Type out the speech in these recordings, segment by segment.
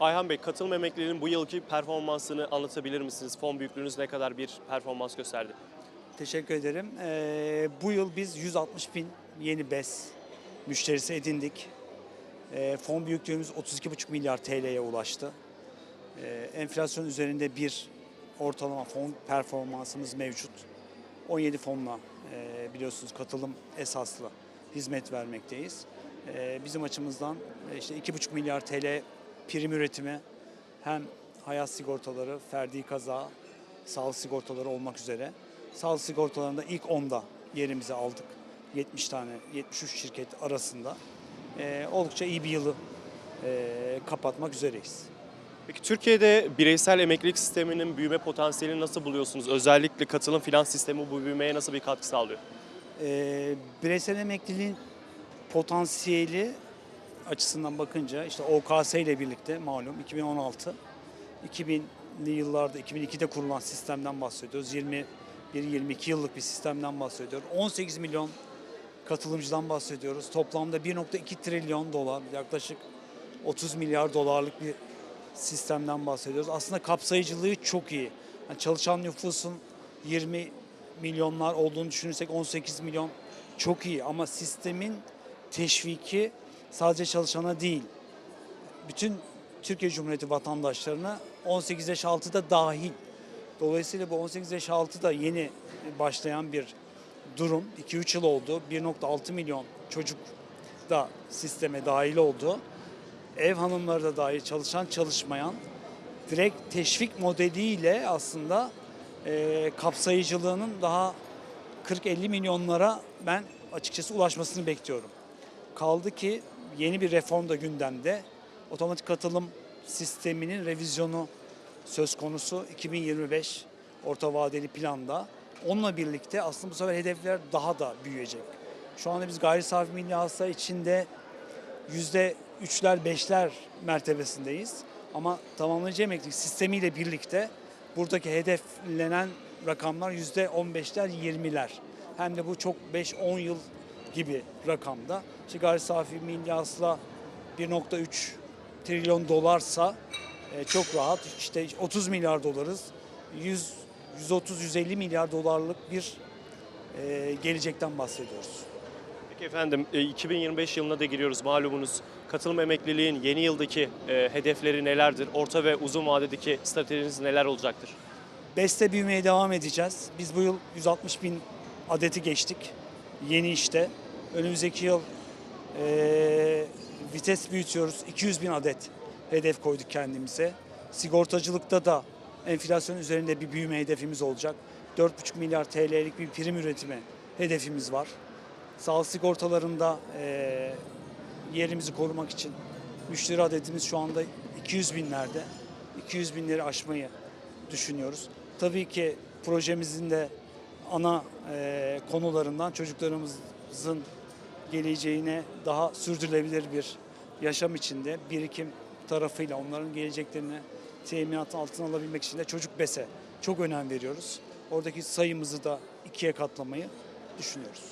Ayhan Bey, katılım emekliliğinin bu yılki performansını anlatabilir misiniz? Fon büyüklüğünüz ne kadar bir performans gösterdi? Teşekkür ederim. Ee, bu yıl biz 160 bin yeni BES müşterisi edindik. Ee, fon büyüklüğümüz 32,5 milyar TL'ye ulaştı. Ee, enflasyon üzerinde bir ortalama fon performansımız mevcut. 17 fonla e, biliyorsunuz katılım esaslı hizmet vermekteyiz. Ee, bizim açımızdan e, işte 2,5 milyar TL prim üretimi hem hayat sigortaları, ferdi kaza, sağlık sigortaları olmak üzere sağlık sigortalarında ilk 10'da yerimizi aldık. 70 tane, 73 şirket arasında. Ee, oldukça iyi bir yılı e, kapatmak üzereyiz. Peki Türkiye'de bireysel emeklilik sisteminin büyüme potansiyelini nasıl buluyorsunuz? Özellikle katılım finans sistemi bu büyümeye nasıl bir katkı sağlıyor? Ee, bireysel emekliliğin potansiyeli açısından bakınca işte OKS ile birlikte malum 2016 2000'li yıllarda 2002'de kurulan sistemden bahsediyoruz. 21-22 yıllık bir sistemden bahsediyoruz. 18 milyon katılımcıdan bahsediyoruz. Toplamda 1.2 trilyon dolar yaklaşık 30 milyar dolarlık bir sistemden bahsediyoruz. Aslında kapsayıcılığı çok iyi. Yani çalışan nüfusun 20 milyonlar olduğunu düşünürsek 18 milyon çok iyi ama sistemin teşviki sadece çalışana değil, bütün Türkiye Cumhuriyeti vatandaşlarına 18 yaş altı da dahil. Dolayısıyla bu 18 yaş altı da yeni başlayan bir durum. 2-3 yıl oldu. 1.6 milyon çocuk da sisteme dahil oldu. Ev hanımları da dahil çalışan çalışmayan direkt teşvik modeliyle aslında e, kapsayıcılığının daha 40-50 milyonlara ben açıkçası ulaşmasını bekliyorum. Kaldı ki yeni bir reform da gündemde. Otomatik katılım sisteminin revizyonu söz konusu 2025 orta vadeli planda. Onunla birlikte aslında bu sefer hedefler daha da büyüyecek. Şu anda biz gayri safi milli hasıla içinde yüzde üçler beşler mertebesindeyiz. Ama tamamlayıcı emeklilik sistemiyle birlikte buradaki hedeflenen rakamlar yüzde on beşler yirmiler. Hem de bu çok 5-10 yıl gibi rakamda. İşte gayri safi milli hasıla 1.3 trilyon dolarsa e, çok rahat işte 30 milyar dolarız. 100 130-150 milyar dolarlık bir e, gelecekten bahsediyoruz. Peki efendim e, 2025 yılına da giriyoruz malumunuz. Katılım emekliliğin yeni yıldaki e, hedefleri nelerdir? Orta ve uzun vadedeki stratejiniz neler olacaktır? Beste büyümeye devam edeceğiz. Biz bu yıl 160 bin adeti geçtik. Yeni işte. Önümüzdeki yıl e, vites büyütüyoruz. 200 bin adet hedef koyduk kendimize. Sigortacılıkta da enflasyon üzerinde bir büyüme hedefimiz olacak. 4,5 milyar TL'lik bir prim üretimi hedefimiz var. Sağlık sigortalarında e, yerimizi korumak için müşteri adetimiz şu anda 200 binlerde. 200 binleri aşmayı düşünüyoruz. Tabii ki projemizin de ana e, konularından çocuklarımızın geleceğine daha sürdürülebilir bir yaşam içinde birikim tarafıyla onların geleceklerini teminat altına alabilmek için de çocuk bese çok önem veriyoruz. Oradaki sayımızı da ikiye katlamayı düşünüyoruz.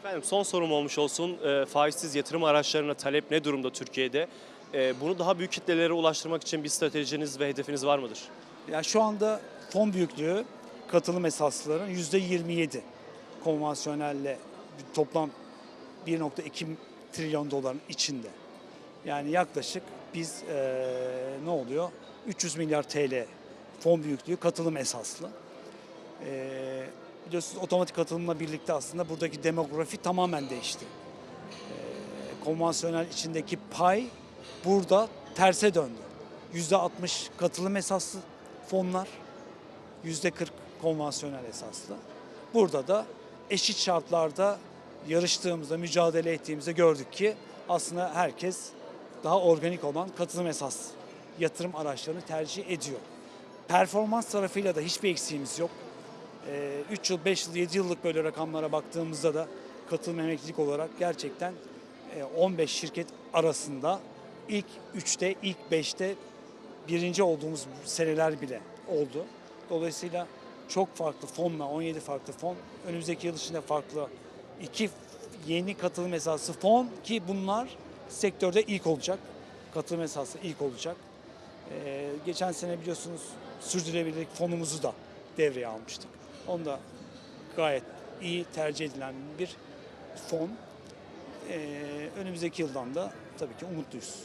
Efendim son sorum olmuş olsun. E, faizsiz yatırım araçlarına talep ne durumda Türkiye'de? E, bunu daha büyük kitlelere ulaştırmak için bir stratejiniz ve hedefiniz var mıdır? Yani şu anda fon büyüklüğü katılım esaslıların %27 konvansiyonelle toplam 1.2 trilyon doların içinde. Yani yaklaşık biz eee, ne oluyor? 300 milyar TL fon büyüklüğü katılım esaslı. Eee biliyorsunuz otomatik katılımla birlikte aslında buradaki demografi tamamen değişti. Eee konvansiyonel içindeki pay burada terse döndü. %60 katılım esaslı fonlar, %40 konvansiyonel esaslı. Burada da eşit şartlarda yarıştığımızda, mücadele ettiğimizde gördük ki aslında herkes daha organik olan katılım esas yatırım araçlarını tercih ediyor. Performans tarafıyla da hiçbir eksiğimiz yok. 3 yıl, 5 yıl, 7 yıllık böyle rakamlara baktığımızda da katılım emeklilik olarak gerçekten e, 15 şirket arasında ilk 3'te, ilk 5'te birinci olduğumuz seneler bile oldu. Dolayısıyla çok farklı fonla, 17 farklı fon, önümüzdeki yıl içinde farklı iki yeni katılım esası fon ki bunlar sektörde ilk olacak. Katılım esası ilk olacak. Ee, geçen sene biliyorsunuz sürdürülebilirlik fonumuzu da devreye almıştık. Onu da gayet iyi tercih edilen bir fon. Ee, önümüzdeki yıldan da tabii ki umutluyuz.